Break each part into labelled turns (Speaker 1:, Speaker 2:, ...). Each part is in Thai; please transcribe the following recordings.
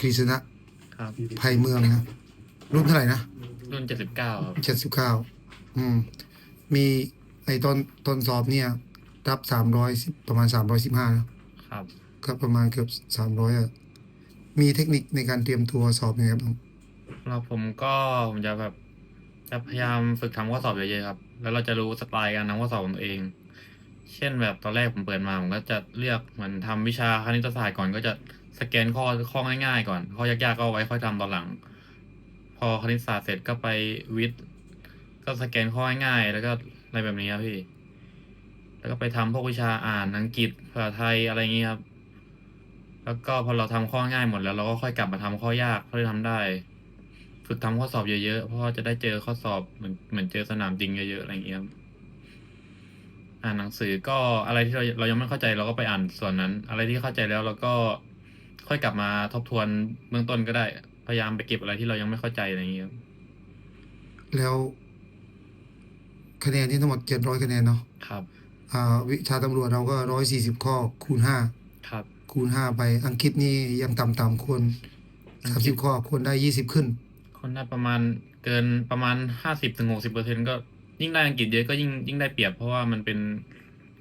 Speaker 1: กฤษณะ
Speaker 2: ครับ
Speaker 1: ภัยเมืองนะ รุ่นเท่าไหร่นะ
Speaker 2: รุ่นเจ็ดสิบเก้าครับ
Speaker 1: เจ็ดสิบเก้าอืม มีไอตอนตอนสอบเนี่ย รับสามร้อยประมาณสามร้อยสิบห้านะครับ ก็ประมาณเกือบสามร้อยอะมีเทคนิคในการเตรียมตัวสอบยังไงบ้าง
Speaker 2: แล้วผมก็ผมจะแบบจะพยายามฝึกทำข้อสอบเยอะๆครับ แล้วเราจะรู้สไตล์การทำข้อสอบของตัวเอง เช่นแบบตอนแรกผมเปิดมาผมก็จะเลือกเหมือนทำวิชาคณิตศาสตร์ก่อนก็จะ สแกนข้อข้อง่ายๆก่อน ข้อยากๆก็เอาไว้ค่อยทำตอนหลัง พอคณิตศาสตร์เสร็จก็ไปวิทย์ก็สแกนข้อง่ายๆแล้วก็อะไรแบบนี้ครับพี่ แล้วก็ไปทำพวกวิชาอ่านอังกฤษภาษาไทยอะไรอย่างนี้ครับ แล้วก็พอเราทำข้อง่ายหมดแล้วเราก็ค่อยกลับมาทำข้อยากเพื่อทำได้ ฝึกทำข้อสอบเยอะๆเพราะว่าจะได้เจอข้อสอบเหมือนเหมือนเจอสนามจริงเยอะๆอะไรอย่างเงี้ยครับอ่านหนังสือก็อะไรที่เราเรายังไม่เข้าใจเราก็ไปอ่านส่วนนั้น อะไรที่เข้าใจแล้วเราก็ ค่อยกลับมาทบทวนเบื้องต้นก็ได้ พยายามไปเก็บอะไรที่เรายังไม่เข้าใจอะไรอย่างเงี้ยครับ
Speaker 1: แล้วคะแนนที่ทั้งหมดเจ็ดร้อยคะแนนเนาะ
Speaker 2: ครับ
Speaker 1: อ่า วิชาตำรวจเราก็ร้อยสี่สิบข้อคูณห้า
Speaker 2: ครับ
Speaker 1: คูณห้าไปอังกฤษนี่ยังต่ำๆควรสามสิบข้อควรได้ยี่สิบขึ้น
Speaker 2: คนได้ประมาณเกินประมาณห้าสิบถึงหกสิบเปอร์เซ็นก็ยิ่งได้อังกฤษเยอะก็ยิ่งยิ่งได้เปรียบเพราะว่ามันเป็น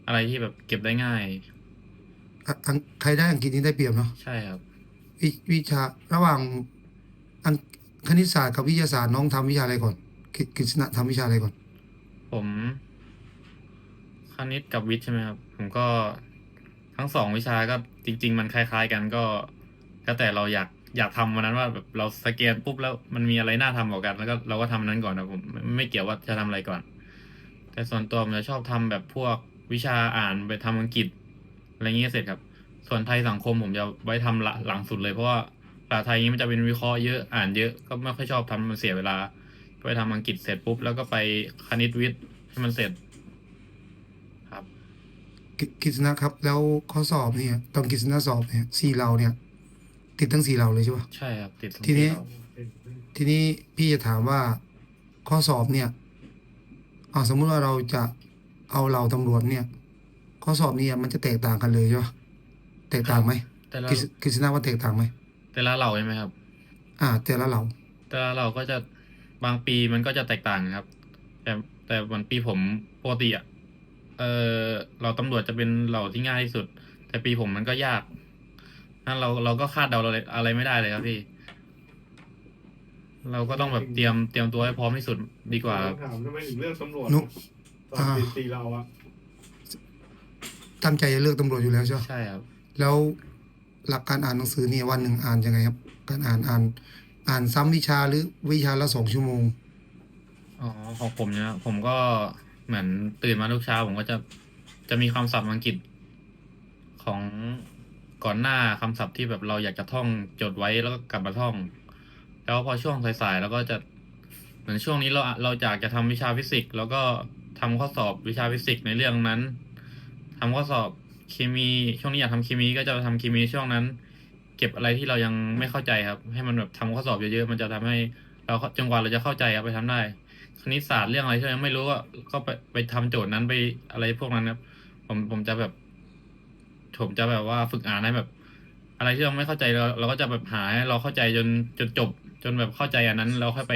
Speaker 2: อะไรที่แบบเก็บได้ง่าย
Speaker 1: อะอังใครได้อังกฤษนี่ได้เปรียบเนาะ
Speaker 2: ใช่ครับ
Speaker 1: วิวิชาระหว่างอังคณิตศาสตร์กับวิทยาศาสตร์น้องทำวิชาอะไรก่อนกฤกฤษณะทำวิชาอะไรก่อน
Speaker 2: ผมคณิตกับวิทย์ใช่ไหมครับ ผมก็ทั้งสองวิชาก็จริง ๆ มันคล้าย ๆ กันก็แล้วแต่เราอยากอยากทำวันนั้นว่าแบบเราสแกนปุ๊บแล้วมันมีอะไรน่าทำกว่ากัน แล้วก็เราก็ทำอันนั้นก่อนนะผมไม่ไม่เกี่ยวว่าจะทำอะไรก่อน แต่ส่วนตัวผมจะชอบทำแบบพวกวิชาอ่านไปทำอังกฤษ อะไรเงี้ยเสร็จครับ ส่วนไทยสังคมผมจะไว้ทำหลังหลังสุดเลยเพราะว่าภาษาไทยนี้มันจะเป็นวิเคราะห์เยอะอ่านเยอะก็ไม่ค่อยชอบทำมันเสียเวลาก็ไปทำอังกฤษเสร็จปุ๊บ แล้วก็ไปคณิตวิทย์ให้มันเสร็จครับ
Speaker 1: กฤกฤษณะครับ แล้วข้อสอบเนี่ย ตอนกฤษณะสอบเนี่ยสี่เราเนี่ย ติดทั้งสี่เราเลยใช่ปะ
Speaker 2: ใช่ครับติดตรง
Speaker 1: ทีนี้
Speaker 2: เรา
Speaker 1: ทีนี้พี่จะถามว่าข้อสอบเนี่ยอ่าสมมุติว่าเราจะเอาเราตำรวจเนี่ย ข้อสอบเนี่ยมันจะแตกต่างกันเลยใช่ปะแตกต่างไหม
Speaker 2: แต่ละ
Speaker 1: กฤษกฤษณะว่าแตกต่างไหม
Speaker 2: แต่ละเราใช่ไหมครับ
Speaker 1: อ่า แต่ละเรา
Speaker 2: แต่ละเราก็จะบางปีมันก็จะแตกต่างครับ แต่แต่วันปีผมปกติอะเออเราตำรวจจะเป็นเหล่าที่ง่ายที่สุด แต่ปีผมมันก็ยากนั่นเราเราก็คาดเดาอะไรอะไรไม่ได้เลยครับพี่ เราก็ต้องแบบเตรียมเตรียมตัวให้พร้อมที่สุดดีกว่าครับ
Speaker 3: ถามทำไมถึงเลือกตำรวจ
Speaker 1: นุ
Speaker 3: ตอนตีตีเราอะ
Speaker 1: ตั้งใจจะเลือกตำรวจอยู่แล้วใช่ปะ
Speaker 2: ใช่ครับ
Speaker 1: แล้วหลักการอ่านหนังสือเนี่ยวันหนึ่งอ่านยังไงครับ การอ่านอ่าน อ่านซ้ำวิชาหรือวิชาละสองชั่วโมง
Speaker 2: อ๋อของผมเนี่ยผมก็เหมือนตื่นมาทุกเช้า ผมก็จะจะมีคำศัพท์อังกฤษของก่อนหน้าคำศัพท์ที่แบบเราอยากจะท่องจดไว้แล้วก็กลับมาท่อง แล้วพอช่วงสายๆเราก็จะเหมือนช่วงนี้เราเราอยากจะทำวิชาฟิสิกส์แล้วก็ทำข้อสอบวิชาฟิสิกส์ในเรื่องนั้น ทำข้อสอบเคมีช่วงนี้อยากทำเคมีก็จะทำเคมีช่วงนั้น เก็บอะไรที่เรายังไม่เข้าใจครับ ให้มันแบบทำข้อสอบเยอะๆมันจะทำให้เราจนกว่าเราจะเข้าใจครับไปทำได้คณิตศาสตร์เรื่องอะไรที่เรายังไม่รู้ก็ก็ไปไปทำโจทย์นั้นไปอะไรพวกนั้นครับ ผมผมจะแบบผมจะแบบว่าฝึกอ่านให้แบบ อะไรที่เราไม่เข้าใจเราเราก็จะแบบหาให้เราเข้าใจจนจนจบ จนแบบเข้าใจอันนั้นเราค่อยไป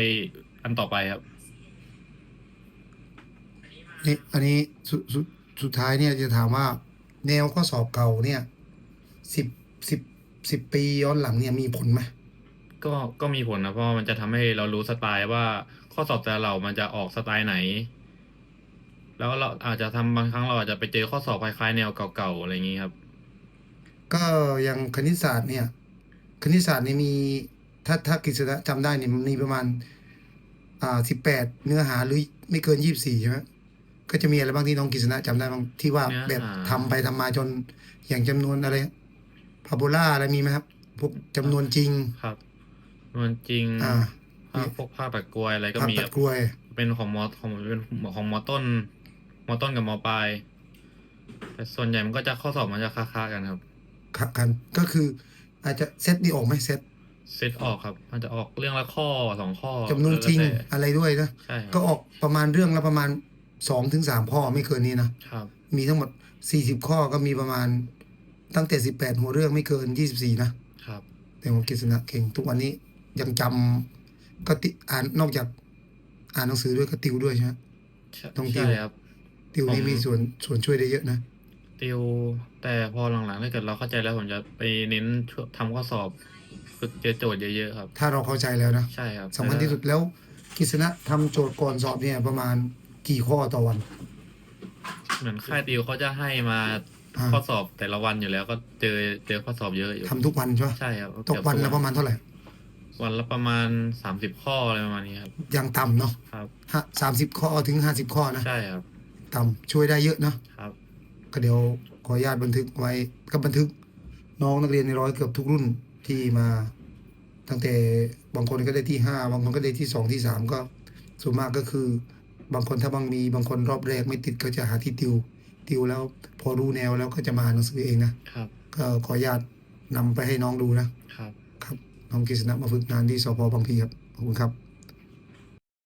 Speaker 2: อันต่อไปครับ
Speaker 1: นี่อันนี้สุด สุดสุดท้ายเนี่ยจะถามว่า แนวข้อสอบเก่าเนี่ยสิบสิบสิบปีย้อนหลังเนี่ยมีผลไหม
Speaker 2: ก็ก็มีผลนะเพราะว่ามันจะทำให้เรารู้สไตล์ว่าข้อสอบแต่ละเรามันจะออกสไตล์ไหน แล้วเราอาจจะทำบางครั้งเราอาจจะไปเจอข้อสอบคล้ายๆแนวเก่าๆอะไรอย่างนี้ครับ
Speaker 1: ก็อย่างคณิตศาสตร์เนี่ย คณิตศาสตร์เนี่ยมีถ้าถ้ากฤษณะจำได้เนี่ยมันมีประมาณอ่าสิบแปดเนื้อหาหรือไม่เกินยี่สิบสี่ใช่ไหม ก็จะมีอะไรบ้างที่น้องกฤษณะจำได้บ้างที่ว่า
Speaker 2: เนื้อหา
Speaker 1: แบบทำไปทำมาจนอย่างจำนวนอะไรพาโบล่าอะไรมีไหมครับ พวกจำนวนจริง
Speaker 2: ครับมันจริง
Speaker 1: อ่า
Speaker 2: ภาพพวกภาพแบบกลวยอะไรก็
Speaker 1: ภาพ
Speaker 2: มี
Speaker 1: ตั
Speaker 2: ค
Speaker 1: ด
Speaker 2: รับ
Speaker 1: กล้วย
Speaker 2: เป็นของมอของเป็นของมอต้นมอต้นกับมอปลายแต่ส่วนใหญ่มันก็จะข้อสอบมันจะค้าๆกันครับ
Speaker 1: ครับกันก็คือ อาจจะเซตนี่ออกไหมเซต
Speaker 2: เซตออกครับ มันจะออกเรื่องละข้อสองข้อ
Speaker 1: จำนวนจริง
Speaker 2: แล้วแต่
Speaker 1: อะไรด้วยนะ
Speaker 2: ใช่ค
Speaker 1: ก็
Speaker 2: รับ
Speaker 1: ออกประมาณเรื่องละประมาณ สองถึงสามข้อไม่เกินนี้นะ
Speaker 2: ครับ
Speaker 1: มีทั้งหมดสี่สิบข้อก็มีประมาณตั้งแต่สิบแปดหัวเรื่องไม่เกินยี่สิบสี่นะ
Speaker 2: ครับ
Speaker 1: แต่ว่ากฤษณะเก่งทุกวันนี้ยังจำก็ติอ่านนอกจากอ่านหนังสือด้วยก็ติวด้วยใช่ไหม
Speaker 2: ใช่
Speaker 1: ต้องติว
Speaker 2: ใช่ครับ
Speaker 1: ติวนี่
Speaker 2: ผม
Speaker 1: มีส่วนส่วนช่วยได้เยอะนะ
Speaker 2: ติวแต่พอหลังๆถ้าเกิดเราเข้าใจแล้วผมจะไปเน้นช่วยทำข้อสอบฝึกเจอโจทย์เยอะๆครับ
Speaker 1: ถ้าเราเข้าใจแล้วนะ
Speaker 2: ใช่ครับ
Speaker 1: สำคัญที่สุดแล้วกฤษณะทำโจทย์ก่อนสอบเนี่ยประมาณ กี่ข้อต่อวัน
Speaker 2: เหมือนค่ายติวเขาจะให้มา
Speaker 1: อ่า
Speaker 2: ข้อสอบแต่ละวันอยู่แล้วก็เจอเจอข้อสอบเยอะอยู่
Speaker 1: ทำทุกวันใช่ไหม
Speaker 2: ใช่ครับ
Speaker 1: ตกวันละประมาณเท่าไหร่
Speaker 2: วันละประมาณสามสิบข้ออะไรประมาณนี้ครับ
Speaker 1: ยังต่ำเนาะ
Speaker 2: ครับ
Speaker 1: สามสิบข้อถึงห้าสิบข้อนะ
Speaker 2: ใช่ครับ
Speaker 1: ต่ำช่วยได้เยอะเนาะ
Speaker 2: ครับ
Speaker 1: ก็เดี๋ยวขออนุญาตบันทึกไว้ก็บันทึกน้องนักเรียนในร้อยเกือบทุกรุ่นที่มา ตั้งแต่บางคนก็ได้ที่ห้าบางคนก็ได้ที่สองที่สามก็ส่วนมากก็คือ บางคนถ้าบางมีบางคนรอบแรกไม่ติดก็จะหาที่ติว ติวแล้วพอรู้แนวแล้วก็จะมาอ่านหนังสือเองนะครับ ก็ขออนุญาตนำไปให้น้องดูนะครับ ครับน้องกฤษณะมาฝึกงานที่สพบางพลีครับขอบคุณครับ